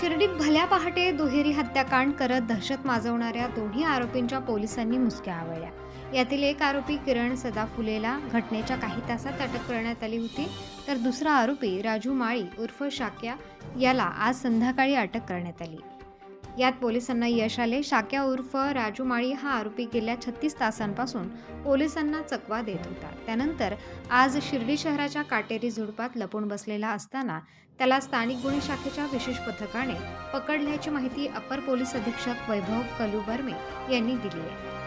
शिर्डीत भल्या पहाटे दुहेरी हत्याकांड करत दहशत माजवणाऱ्या दोन्ही आरोपींच्या पोलिसांनी मुसक्या आवळल्या. यातील एक आरोपी किरण सदाफुलेला घटनेच्या काही तासात अटक करण्यात आली होती. तर दुसरा आरोपी राजू माळी उर्फ शाक्या याला आज संध्याकाळी अटक करण्यात आली. यात पोलिसांना यश आले. शाक्या उर्फ राजू माळी हा आरोपी गेल्या छत्तीस तासांपासून पोलिसांना चकवा देत होता. त्यानंतर आज शिर्डी शहराच्या काटेरी झुडपात लपून बसलेला असताना त्याला स्थानिक गुन्हे शाखेच्या विशेष पथकाने पकडल्याची माहिती अपर पोलीस अधीक्षक वैभव कलुबर्मे यांनी दिली आहे.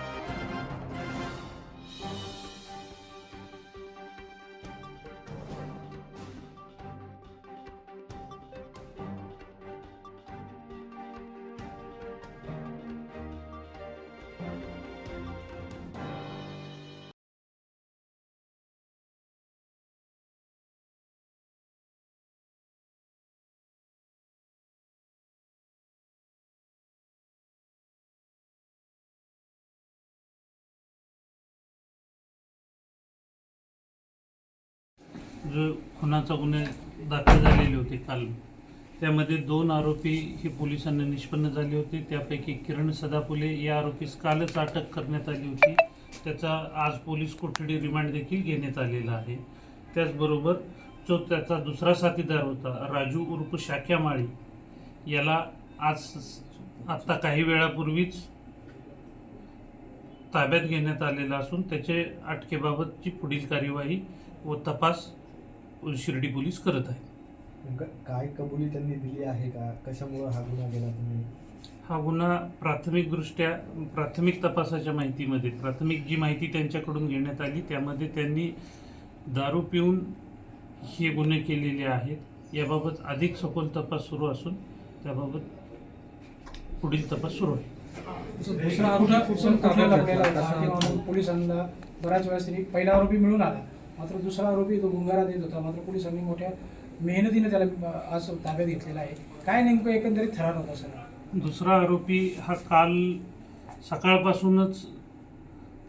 जो खुनाचा गुन्हे दाखल झालेले होते काल त्यामध्ये दोन आरोपी हे पोलिसांना निष्पन्न झाले होते. त्यापैकी किरण सदापुले या आरोपीस कालच अटक करण्यात आली होती. त्याचा आज पोलीस कोठडी रिमांड देखील घेण्यात आलेला आहे. त्याचबरोबर जो त्याचा दुसरा साथीदार होता राजू उर्फ शाख्यामाळी याला आज आत्ता काही वेळापूर्वीच ताब्यात घेण्यात आलेला असून त्याचे अटकेबाबतची पुढील कार्यवाही व तपास शिर्डी पोलीस करत आहे. नेमकं काय कबुली त्यांनी दिली आहे का? कशामुळं हा गुन्हा केला तुम्ही? हा गुन्हा प्राथमिकदृष्ट्या प्राथमिक तपासाच्या माहितीमध्ये प्राथमिक जी माहिती त्यांच्याकडून घेण्यात आली त्यामध्ये त्यांनी दारू पिऊन हे गुन्हे केलेले आहेत. याबाबत अधिक सखोल तपास सुरू असून त्याबाबत पुढील तपास सुरू आहे. दुसरा आरोपी कुठून ताब्यात घेतला होता किंवा पोलिसांना बऱ्याच तरी पहिला आरोपी मिळून आला. मात्र दुसरा आरोपी तो गुंगारा देत होता. मात्र पोलिसांनी मोठ्या मेहनतीने त्याला आज ताब्यात घेतलेला आहे. काय नेमकं एकंदरीत ठराव होता सर दुसरा आरोपी हा काल सकाळपासूनच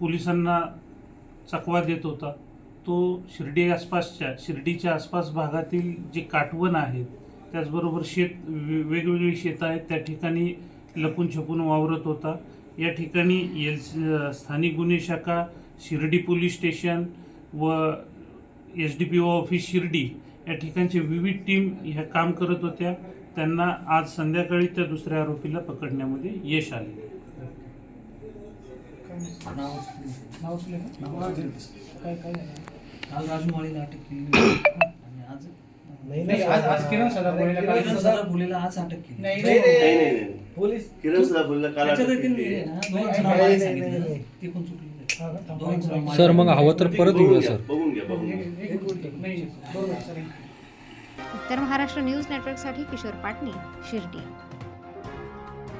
पोलिसांना चकवा देत होता. तो शिर्डी आसपासच्या शिर्डीच्या आसपास भागातील जे काटवण आहेत त्याचबरोबर शेत वेगवेगळी शेतं आहेत त्या ठिकाणी लपून छपून वावरत होता. या ठिकाणी एल स्थानिक गुन्हे शाखा शिर्डी पोलीस स्टेशन व S D P O office Shirdi या ठिकाणचे विविध टीम ह्या काम करत होत्या. त्यांना आज संध्याकाळी त्या दुसऱ्या आरोपीला पकडण्यामध्ये यश आले. अटक केली. आणि आज नाही आज आज किरण सदाफुलेला किरण काल- सदाफुलेला आज अटक केली. नाही नाही नाही नाही नाही नाही. पोलीस किरण सदाफुल्ला काल त्याच्यात अटक देखील केली. आहे. ना, नाही, दोन नाही, नावं नाही, सांगितली नाही, ना, नाही. ती पण चुकली. सर मग हवं तर परत येऊया बघून घ्या बघून घ्या. सर उत्तर महाराष्ट्र न्यूज नेटवर्कसाठी किशोर पाटणी शिर्डी.